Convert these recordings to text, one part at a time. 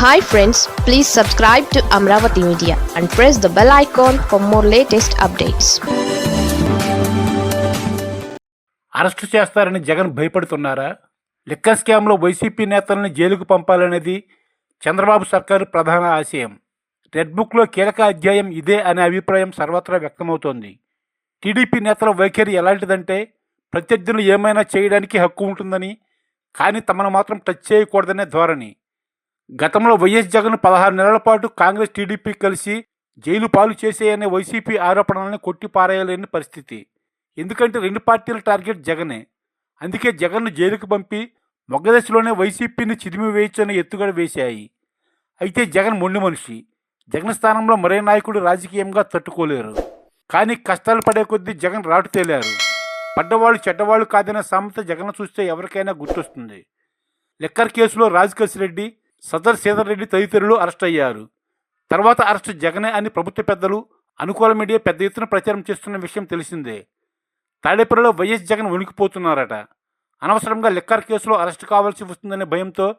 Hi friends please subscribe to Amaravati media and press the bell icon for more latest updates arrest చేస్తారని జగన్ భయపడుతున్నారా? Liquor స్కామ్లో YCP నేతలను జైలుకు పంపాలనేది చంద్రబాబు సర్కారు ప్రధాన ఆశయం. రెడ్ బుక్లో కీలక అధ్యాయం ఇదే అనే అభిప్రాయం సర్వత్రా వ్యక్తమవుతోంది. టీడీపీ నేతల వైఖరి ఎలాంటిదంటే ప్రత్యర్థులు ఏమైనా చేయడానికి హక్కు ఉంటుందని కానీ తమను మాత్రం టచ్ చేయకూడదనే ధోరణి. గతంలో వైఎస్ జగన్ పదహారు నెలల పాటు కాంగ్రెస్ టీడీపీ కలిసి జైలు పాలు చేసేయనే వైసీపీ ఆరోపణలను కొట్టిపారేయలేని పరిస్థితి. ఎందుకంటే రెండు పార్టీల టార్గెట్ జగనే. అందుకే జగన్ను జైలుకు పంపి మొగ్గదశలోనే వైసీపీని చిదిమి వేయచ్చని ఎత్తుగడ వేశాయి. అయితే జగన్ మొండి మనిషి. జగన్ స్థానంలో మరే నాయకుడు రాజకీయంగా తట్టుకోలేరు. కానీ కష్టాలు పడే కొద్దీ జగన్ రాటు తేలారు. పడ్డవాళ్ళు చెడ్డవాళ్ళు కాదనే సామెత జగన్ చూస్తే ఎవరికైనా గుర్తొస్తుంది. లిక్కర్ కేసులో రాజకేశ్ రెడ్డి సదర్ సీతర్ రెడ్డి తదితరులు అరెస్ట్ అయ్యారు. తర్వాత అరెస్టు జగనే అని ప్రభుత్వ పెద్దలు అనుకూల మీడియా పెద్ద ఎత్తున ప్రచారం చేస్తున్న విషయం తెలిసిందే. తాడేపల్లిలో వైఎస్ జగన్ వణికిపోతున్నారట. అనవసరంగా లిక్కర్ కేసులో అరెస్ట్ కావాల్సి వస్తుందనే భయంతో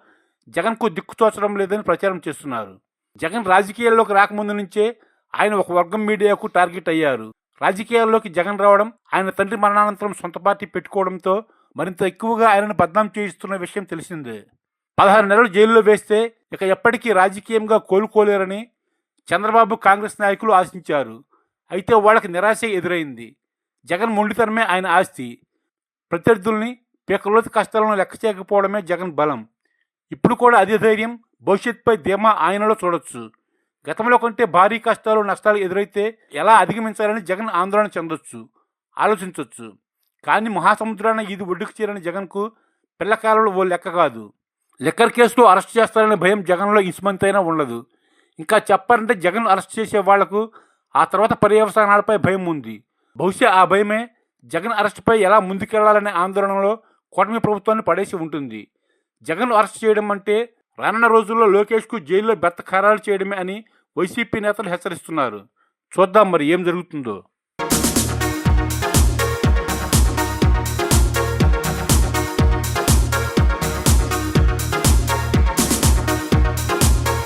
జగన్కు దిక్కు తోచడం లేదని ప్రచారం చేస్తున్నారు. జగన్ రాజకీయాల్లోకి రాకముందు నుంచే ఆయన ఒక వర్గం మీడియాకు టార్గెట్ అయ్యారు. రాజకీయాల్లోకి జగన్ రావడం ఆయన తండ్రి మరణానంతరం సొంత పార్టీ పెట్టుకోవడంతో మరింత ఎక్కువగా ఆయనను బద్నాం చేయిస్తున్న విషయం తెలిసిందే. పదహారు నెలలు జైల్లో వేస్తే ఇక ఎప్పటికీ రాజకీయంగా కోలుకోలేరని చంద్రబాబు కాంగ్రెస్ నాయకులు ఆశించారు. అయితే వాళ్ళకి నిరాశ ఎదురైంది. జగన్ మొండితనమే ఆయన ఆస్తి. ప్రత్యర్థుల్ని పీకలోతి కష్టాలను లెక్క చేయకపోవడమే జగన్ బలం. ఇప్పుడు కూడా అదే ధైర్యం భవిష్యత్తుపై ధీమా ఆయనలో చూడొచ్చు. గతంలో కంటే భారీ కష్టాలు నష్టాలు ఎదురైతే ఎలా అధిగమించాలని జగన్ ఆందోళన చెందొచ్చు ఆలోచించవచ్చు కానీ మహాసముద్రాన ఇది ఒడ్డుకు చేరని జగన్కు పిల్లకాలంలో ఓ లెక్క కాదు. లిక్కర్ కేసులో అరెస్ట్ చేస్తారనే భయం జగన్లో ఇసుమంతైనా ఉండదు. ఇంకా చెప్పాలంటే జగన్ అరెస్ట్ చేసే వాళ్ళకు ఆ తర్వాత పర్యవసానాలపై భయం ఉంది. బహుశా ఆ భయమే జగన్ అరెస్టుపై ఎలా ముందుకెళ్ళాలనే ఆందోళనలో కూటమి ప్రభుత్వాన్ని పడేసి ఉంటుంది. జగన్ అరెస్ట్ చేయడం అంటే రానున్న రోజుల్లో లోకేష్కు జైల్లో బెత్త ఖరారు చేయడమే అని వైసీపీ నేతలు హెచ్చరిస్తున్నారు. చూద్దాం మరి ఏం జరుగుతుందో.